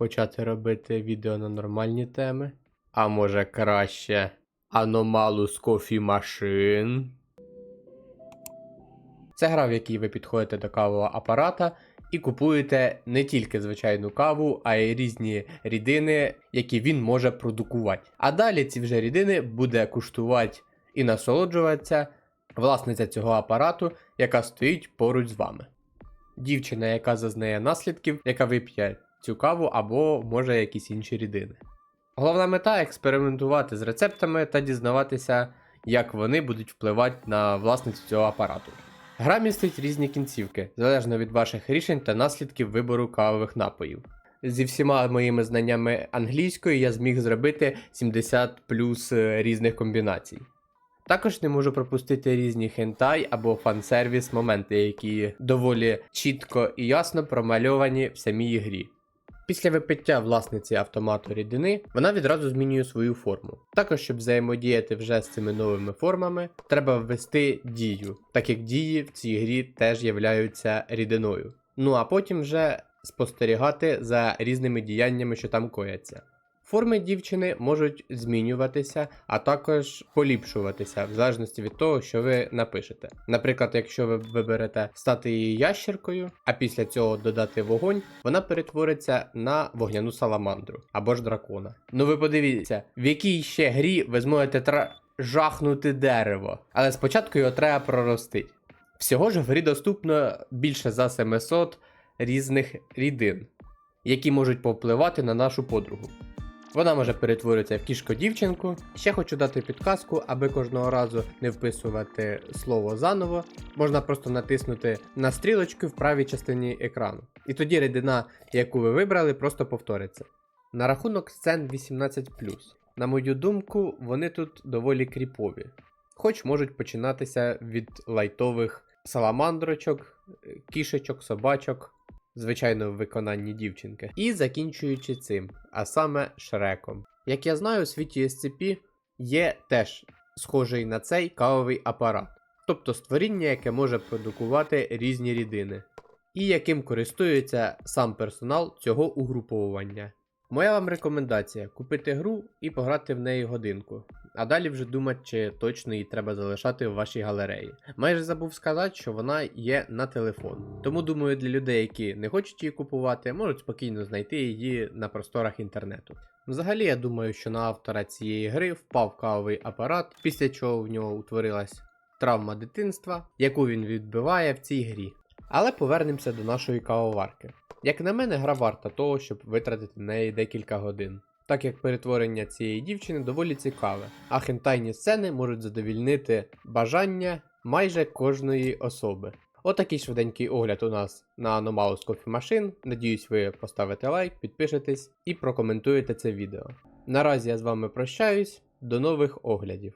почати робити відео на нормальні теми. А може краще аномалус кофі машин. Це гра, в якій ви підходите до кавового апарата і купуєте не тільки звичайну каву, а й різні рідини, які він може продукувати. А далі ці вже рідини буде куштувати і насолоджуватися власниця цього апарату, яка стоїть поруч з вами. Дівчина, яка зазнає наслідків, яка вип'є цю каву або може якісь інші рідини. Головна мета експериментувати з рецептами та дізнаватися, як вони будуть впливати на власницю цього апарату. Гра містить різні кінцівки, залежно від ваших рішень та наслідків вибору кавових напоїв. Зі всіма моїми знаннями англійської я зміг зробити 70 плюс е, різних комбінацій. Також не можу пропустити різні хентай або фан-сервіс моменти, які доволі чітко і ясно промальовані в самій грі. Після випиття власниці автомату рідини, вона відразу змінює свою форму. Також, щоб взаємодіяти вже з цими новими формами, треба ввести дію, так як дії в цій грі теж являються рідиною. Ну а потім вже спостерігати за різними діяннями, що там кояться. Форми дівчини можуть змінюватися, а також поліпшуватися в залежності від того, що ви напишете. Наприклад, якщо ви виберете стати її ящеркою, а після цього додати вогонь, вона перетвориться на вогняну саламандру або ж дракона. Ну ви подивіться, в якій ще грі ви зможете тра... жахнути дерево, але спочатку його треба проростити. Всього ж в грі доступно більше за 700 різних рідин, які можуть повпливати на нашу подругу. Вона може перетворитися в кішко дівчинку. Ще хочу дати підказку, аби кожного разу не вписувати слово заново. Можна просто натиснути на стрілочку в правій частині екрану. І тоді рідина, яку ви вибрали, просто повториться. На рахунок сцен 18. На мою думку, вони тут доволі кріпові. Хоч можуть починатися від лайтових саламандрочок, кішечок, собачок, звичайно, в виконанні дівчинки, і закінчуючи цим, а саме Шреком. Як я знаю, у світі SCP є теж схожий на цей кавовий апарат, тобто створіння, яке може продукувати різні рідини, і яким користується сам персонал цього угруповування. Моя вам рекомендація купити гру і пограти в неї годинку, а далі вже думати, чи точно її треба залишати в вашій галереї. Майже забув сказати, що вона є на телефон. Тому думаю, для людей, які не хочуть її купувати, можуть спокійно знайти її на просторах інтернету. Взагалі, я думаю, що на автора цієї гри впав кавовий апарат, після чого в нього утворилась травма дитинства, яку він відбиває в цій грі. Але повернемося до нашої кавоварки. Як на мене, гра варта того, щоб витратити на неї декілька годин. Так як перетворення цієї дівчини доволі цікаве, а хентайні сцени можуть задовільнити бажання майже кожної особи. Отакий швиденький огляд у нас на Anomalous Coffee Machine. Надіюсь, ви поставите лайк, підпишетесь і прокоментуєте це відео. Наразі я з вами прощаюсь, до нових оглядів.